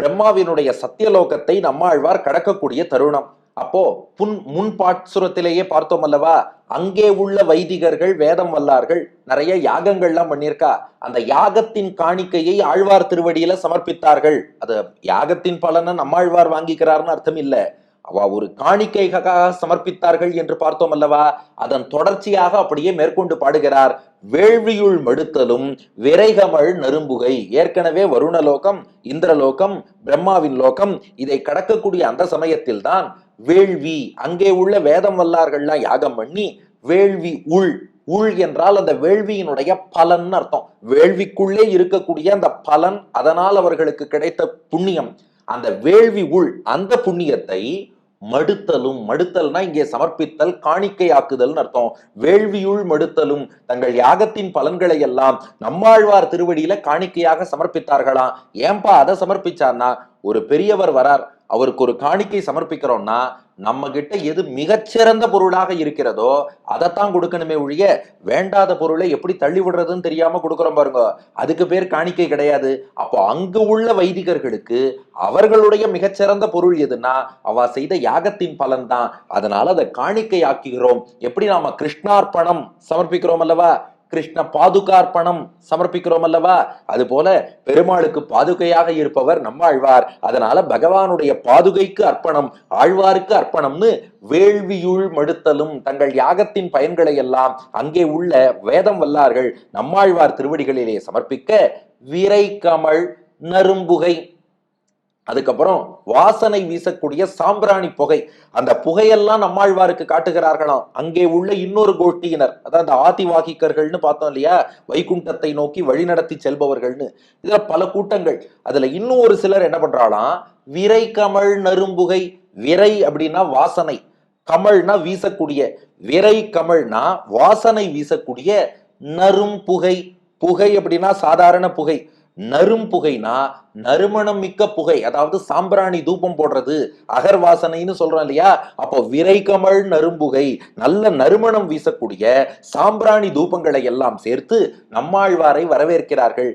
பிரம்மாவினுடைய சத்தியலோகத்தை நம்மாழ்வார் கடக்கக்கூடிய தருணம். அப்போ புன் முன் பாட்சுரத்திலேயே பார்த்தோம் அல்லவா? அங்கே உள்ள வைதிகர்கள் வேதம் வல்லார்கள் நிறைய யாகங்கள்லாம் பண்ணியிருக்கா? அந்த யாகத்தின் காணிக்கையை ஆழ்வார் திருவடியில சமர்ப்பித்தார்கள். அது யாகத்தின் பலனை நம்மாழ்வார் வாங்கிக்கிறார்னு அர்த்தம் இல்லை. அவ ஒரு காணிக்கைக்காக சமர்ப்பித்தார்கள் என்று பார்த்தோம் அல்லவா? அதன் தொடர்ச்சியாக அப்படியே மேற்கொண்டு பாடுகிறார். வேள்வியுள் மடுத்தலும் விரைகமள் நரும்புகை. ஏற்கனவே வருணலோகம் இந்திரலோகம் பிரம்மாவின் லோகம் இதை கடக்கக்கூடிய அந்த சமயத்தில் தான் வேள்வி அங்கே உள்ள வேதம் வல்லார்கள்லாம் யாகம் பண்ணி வேள்வி உள் உள் என்றால் அந்த வேள்வியினுடைய பலன் அர்த்தம். வேள்விக்குள்ளே இருக்கக்கூடிய அந்த பலன் அதனால் அவர்களுக்கு கிடைத்த புண்ணியம். அந்த வேள்வி உள் அந்த புண்ணியத்தை மடுத்தலும் மடுத்தல்னா இங்கே சமர்ப்பித்தல் காணிக்கையாக்குதல்னு அர்த்தம். வேள்வியுள் மடுத்தலும் தங்கள் யாகத்தின் பலன்களை எல்லாம் நம்மாழ்வார் திருவடியில காணிக்கையாக சமர்ப்பித்தார்களாம் ஏன்பா அதை சமர்ப்பிச்சார்னா ஒரு பெரியவர் வரார் அவருக்கு ஒரு காணிக்கை சமர்ப்பிக்கிறோம்னா நம்ம கிட்ட எது மிகச்சிறந்த பொருளாக இருக்கிறதோ அதைத்தான் கொடுக்கணுமே ஒழிய வேண்டாத பொருளை எப்படி தள்ளி விடுறதுன்னு தெரியாம கொடுக்குறோம் பாருங்க. அதுக்கு பேர் காணிக்கை கிடையாது. அப்போ அங்கு உள்ள வைதிகர்களுக்கு அவர்களுடைய மிகச்சிறந்த பொருள் எதுன்னா அவ செய்த யாகத்தின் பலன் தான் அதனால அதை காணிக்கை ஆக்குகிறோம் எப்படி நாம கிருஷ்ணார்ப்பணம் சமர்ப்பிக்கிறோம் அல்லவா? கிருஷ்ண பாதுகார்ப்பணம் சமர்ப்பிக்கிறோம் அல்லவா அது போல பெருமாளுக்கு பாதுகையாக இருப்பவர் நம்மாழ்வார். அதனால பகவானுடைய பாதுகைக்கு அர்ப்பணம் ஆழ்வாருக்கு அர்ப்பணம்னு வேள்வியுள் மடுத்தலும் தங்கள் யாகத்தின் பயன்களை எல்லாம் அங்கே உள்ள வேதம் வல்லார்கள் நம்மாழ்வார் திருவடிகளிலே சமர்ப்பிக்க விரை கமல் நரும்புகை அதுக்கப்புறம் வாசனை வீசக்கூடிய சாம்பிராணி புகை. அந்த புகையெல்லாம் நம்மாழ்வாருக்கு காட்டுகிறார்களாம். அங்கே உள்ள இன்னொரு கோஷ்டியினர் அதாவது ஆதிவாகிக்கர்கள்னு பார்த்தோம் இல்லையா? வைகுண்டத்தை நோக்கி வழிநடத்தி செல்பவர்கள்னு. இதுல பல கூட்டங்கள். அதுல இன்னும் ஒரு சிலர் என்ன பண்றாளாம்? விரை கமழ் நரும்புகை. விரை அப்படின்னா வாசனை. கமல்னா வீசக்கூடிய. விரை கமல்னா வாசனை வீசக்கூடிய நரும்புகை. புகை அப்படின்னா சாதாரண புகை. நரும் புகைனா நறுமணம் மிக்க புகை. அதாவது சாம்பிராணி தூபம் போடுறது அகர்வாசனைன்னு சொல்றோம் இல்லையா? அப்போ விரை நறும்புகை நல்ல நறுமணம் வீசக்கூடிய சாம்பிராணி தூபங்களை எல்லாம் சேர்த்து நம்மாழ்வாரை வரவேற்கிறார்கள்.